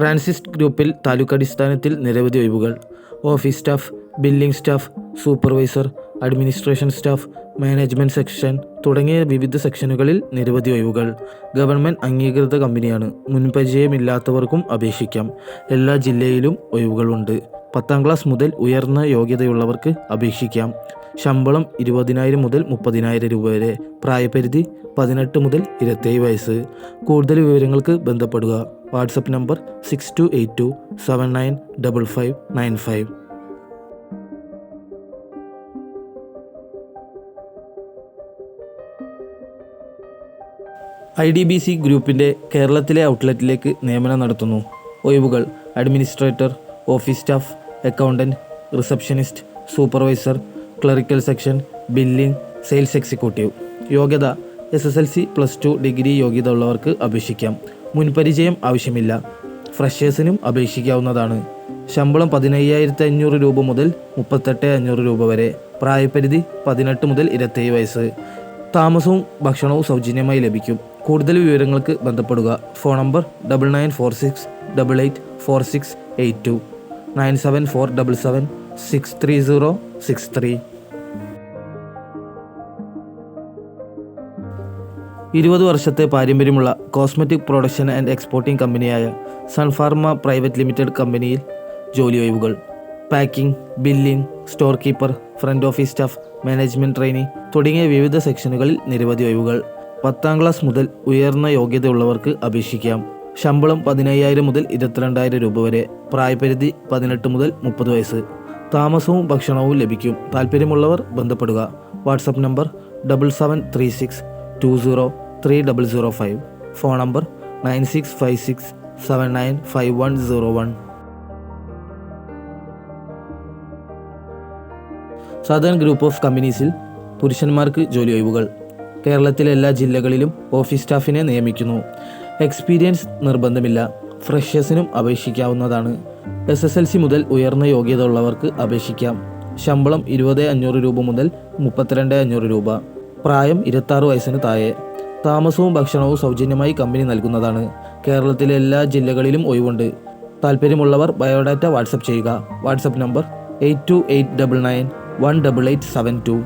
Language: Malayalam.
ട്രാൻസിസ്റ്റ് ഗ്രൂപ്പിൽ താലൂക്കടിസ്ഥാനത്തിൽ നിരവധി ഒഴിവുകൾ. Office staff billing staff supervisor administration staff management section തുടങ്ങിയ വിവിധ സെക്ഷനുകളിൽ നിരവധി ഒഴിവുകൾ. ഗവൺമെന്റ് അംഗീകൃത കമ്പനിയാണ്. മുൻപരിചയമില്ലാത്തവർക്കും അപേക്ഷിക്കാം. എല്ലാ ജില്ലയിലും ഒഴിവുകളുണ്ട്. പത്താം ക്ലാസ് മുതൽ ഉയർന്ന യോഗ്യതയുള്ളവർക്ക് അപേക്ഷിക്കാം. ശമ്പളം ഇരുപതിനായിരം മുതൽ മുപ്പതിനായിരം രൂപ വരെ. പ്രായപരിധി പതിനെട്ട് മുതൽ ഇരുപത്തേഴ് വയസ്സ്. കൂടുതൽ വിവരങ്ങൾക്ക് ബന്ധപ്പെടുക. WhatsApp number six two eight two seven nine double five nine five I D B C ഗ്രൂപ്പിന്റെ കേരളത്തിലെ ഔട്ട്ലെറ്റിലേക്ക് നിയമനം നടത്തുന്നു. ഒഴിവുകൾ. Administrator office staff accountant receptionist supervisor clerical section billing sales executive. യോഗ്യത S S L C plus two degree യോഗ്യത ഉള്ളവർക്ക് അപേക്ഷിക്കാം. മുൻപരിചയം ആവശ്യമില്ല. ഫ്രഷേഴ്സിനും അപേക്ഷിക്കാവുന്നതാണ്. ശമ്പളം പതിനയ്യായിരത്തി അഞ്ഞൂറ് രൂപ മുതൽ മുപ്പത്തെട്ട് അഞ്ഞൂറ് രൂപ വരെ. പ്രായപരിധി പതിനെട്ട് മുതൽ ഇരുപത്തേഴ് വയസ്സ്. താമസവും ഭക്ഷണവും സൗജന്യമായി ലഭിക്കും. കൂടുതൽ വിവരങ്ങൾക്ക് ബന്ധപ്പെടുക. Phone number double nine four six double eight four six eight two nine seven four double seven six three zero six three. ഇരുപത് വർഷത്തെ പാരമ്പര്യമുള്ള കോസ്മെറ്റിക് പ്രൊഡക്ഷൻ ആൻഡ് എക്സ്പോർട്ടിംഗ് കമ്പനിയായ സൺഫാർമ പ്രൈവറ്റ് ലിമിറ്റഡ് കമ്പനിയിൽ ജോലി ഒഴിവുകൾ packing billing store keeper front office staff management trainee തുടങ്ങിയ വിവിധ സെക്ഷനുകളിൽ നിരവധി ഒഴിവുകൾ. പത്താം ക്ലാസ് മുതൽ ഉയർന്ന യോഗ്യതയുള്ളവർക്ക് അപേക്ഷിക്കാം. ശമ്പളം പതിനയ്യായിരം മുതൽ ഇരുപത്തിരണ്ടായിരം രൂപ വരെ. പ്രായപരിധി പതിനെട്ട് മുതൽ മുപ്പത് വയസ്സ്. താമസവും ഭക്ഷണവും ലഭിക്കും. താല്പര്യമുള്ളവർ ബന്ധപ്പെടുക. WhatsApp number double seven three six two zero three double zero five phone number nine six five six seven nine five one zero one southern group of കമ്പനീസിൽ പുരുഷന്മാർക്ക് ജോലി ഒഴിവുകൾ. കേരളത്തിലെ എല്ലാ ജില്ലകളിലും ഓഫീസ് സ്റ്റാഫിനെ നിയമിക്കുന്നു. എക്സ്പീരിയൻസ് നിർബന്ധമില്ല. ഫ്രഷേഴ്സിനും അപേക്ഷിക്കാവുന്നതാണ്. എസ് എസ് എൽ സി മുതൽ ഉയർന്ന യോഗ്യത ഉള്ളവർക്ക് അപേക്ഷിക്കാം. ശമ്പളം ഇരുപത് അഞ്ഞൂറ് രൂപ മുതൽ മുപ്പത്തിരണ്ട് അഞ്ഞൂറ് രൂപ. പ്രായം ഇരുപത്താറ് വയസ്സിന് താഴെ. താമസവും ഭക്ഷണവും സൗജന്യമായി കമ്പനി നൽകുന്നതാണ്. കേരളത്തിലെ എല്ലാ ജില്ലകളിലും ഒഴിവുണ്ട്. താല്പര്യമുള്ളവർ ബയോഡാറ്റ വാട്സപ്പ് ചെയ്യുക. WhatsApp number eight two eight double nine one double eight seven two.